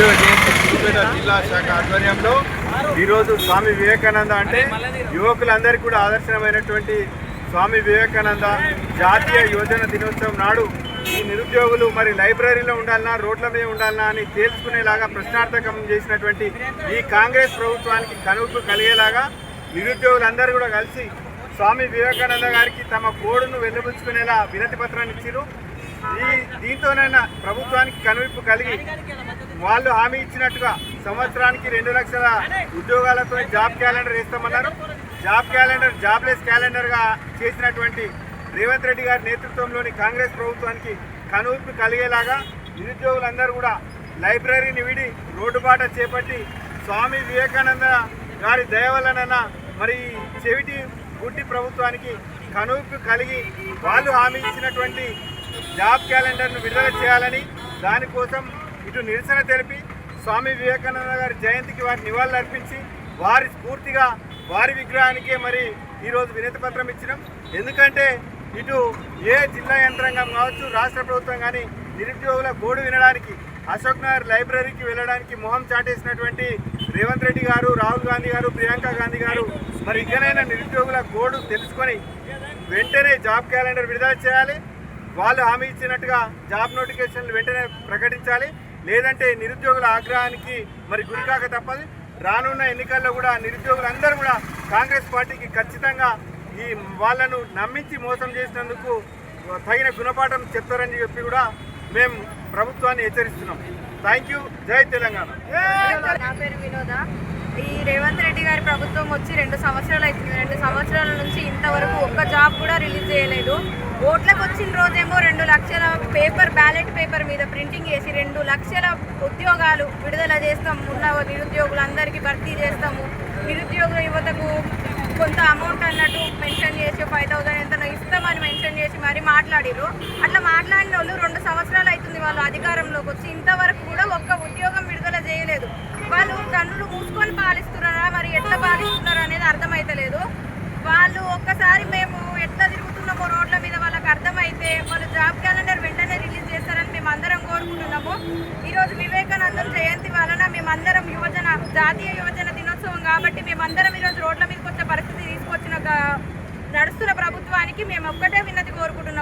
నిరుద్యోగ జయంతి సిద్దిపేట జిల్లా శాఖ ఆధ్వర్యంలో ఈరోజు స్వామి వివేకానంద అంటే యువకులందరికీ కూడా ఆదర్శనమైనటువంటి స్వామి వివేకానంద జాతీయ యువజన దినోత్సవం నాడు ఈ నిరుద్యోగులు మరి లైబ్రరీలో ఉండాలన్నా రోడ్ల మీద ఉండాలన్నా అని తేల్చుకునేలాగా ప్రశ్నార్థకం చేసినటువంటి ఈ కాంగ్రెస్ ప్రభుత్వానికి కనుపు కలిగేలాగా నిరుద్యోగులందరూ కూడా కలిసి స్వామి వివేకానంద గారికి తమ కోడును వెలుబుచ్చుకునేలా వినతి పత్రాన్ని ఇచ్చారు ఈ దీంతోనైనా ప్రభుత్వానికి కనువిప్పు కలిగి వాళ్ళు హామీ ఇచ్చినట్టుగా సంవత్సరానికి రెండు లక్షల ఉద్యోగాలతో జాబ్ క్యాలెండర్ వేస్తామన్నారు. జాబ్ క్యాలెండర్ జాబ్లెస్ క్యాలెండర్గా చేసినటువంటి రేవంత్ రెడ్డి గారి నేతృత్వంలోని కాంగ్రెస్ ప్రభుత్వానికి కనువిప్పు కలిగేలాగా నిరుద్యోగులందరూ కూడా లైబ్రరీని విడి రోడ్డుబాట చేపట్టి స్వామి వివేకానంద గారి దయవలన మరి చెవిటి గుడ్డి ప్రభుత్వానికి కనువిప్పు కలిగి వాళ్ళు హామీ ఇచ్చినటువంటి జాబ్ క్యాలెండర్ను విడుదల చేయాలని దానికోసం ఇటు నిరసన తెలిపి స్వామి వివేకానంద గారి జయంతికి వారి నివాళులు అర్పించి వారి స్ఫూర్తిగా వారి విగ్రహానికే మరి ఈరోజు వినతి పత్రం ఇచ్చినాం. ఎందుకంటే ఇటు ఏ జిల్లా యంత్రాంగం కావచ్చు రాష్ట్ర ప్రభుత్వం కానీ నిరుద్యోగుల గోడు వినడానికి అశోక్ నగర్ లైబ్రరీకి వెళ్ళడానికి మొహం చాటేసినటువంటి రేవంత్ రెడ్డి గారు రాహుల్ గాంధీ గారు ప్రియాంక గాంధీ గారు మరి ఇకనైనా నిరుద్యోగుల గోడు తెలుసుకొని వెంటనే జాబ్ క్యాలెండర్ విడుదల చేయాలి. వాళ్ళు హామీ ఇచ్చినట్టుగా జాబ్ నోటిఫికేషన్లు వెంటనే ప్రకటించాలి. లేదంటే నిరుద్యోగుల ఆగ్రహానికి మరి గురికాక తప్పదు. రానున్న ఎన్నికల్లో కూడా నిరుద్యోగులందరూ కూడా కాంగ్రెస్ పార్టీకి ఖచ్చితంగా ఈ వాళ్ళను నమ్మించి మోసం చేసినందుకు తగిన గుణపాఠం చెప్తారని చెప్పి కూడా మేము ప్రభుత్వాన్ని హెచ్చరిస్తున్నాం. Thank you. జై తెలంగాణ. నా పేరు వినోద. ఈ రేవంత్ రెడ్డి గారి ప్రభుత్వం వచ్చి రెండు సంవత్సరాలు అవుతుంది. రెండు సంవత్సరాల నుంచి ఇంతవరకు ఒక్క జాబ్ కూడా రిలీజ్ చేయలేదు. ఓట్లకు వచ్చిన రోజేమో రెండు లక్షల పేపర్ బ్యాలెట్ పేపర్ మీద ప్రింటింగ్ చేసి రెండు లక్షల ఉద్యోగాలు విడుదల చేస్తాం. ఉన్న నిరుద్యోగులందరికీ భర్తీ చేస్తాము. నిరుద్యోగుల యువతకు కొంత అమౌంట్ అన్నట్టు మెన్షన్ చేసి ఫైవ్ థౌసండ్ ఎంత ఇస్తామని మెన్షన్ చేసి మరి మాట్లాడిరు అట్లా మాట్లాడిన వాళ్ళు రెండు సంవత్సరాలు అవుతుంది వాళ్ళు అధికారంలోకి వచ్చి. ఇంతవరకు కూడా ఒక్క ఉద్యోగం విడుదల చేయలేదు వాళ్ళు కన్నులు మూసుకొని పాలిస్తున్నారా మరి ఎట్లా పాలిస్తున్నారా అనేది అర్థమైతలేదు వాళ్ళు ఒక్కసారి మేము ఎట్లా తిరుగుతున్నామో రోడ్ల మీద వాళ్ళకి అర్థమైతే వాళ్ళు జాబ్ క్యాలెండర్ వెంటనే రిలీజ్ చేస్తారని మేము అందరం కోరుకుంటున్నాము ఈరోజు వివేకానందం జయంతి వలన మేమందరం యువజన జాతీయ యువజన దినోత్సవం కాబట్టి మేమందరం ఈరోజు రోడ్ల మీదకి వచ్చే పరిస్థితి తీసుకొచ్చిన నడుస్తున్న ప్రభుత్వానికి మేము ఒక్కటే విన్నది కోరుకుంటున్నాం.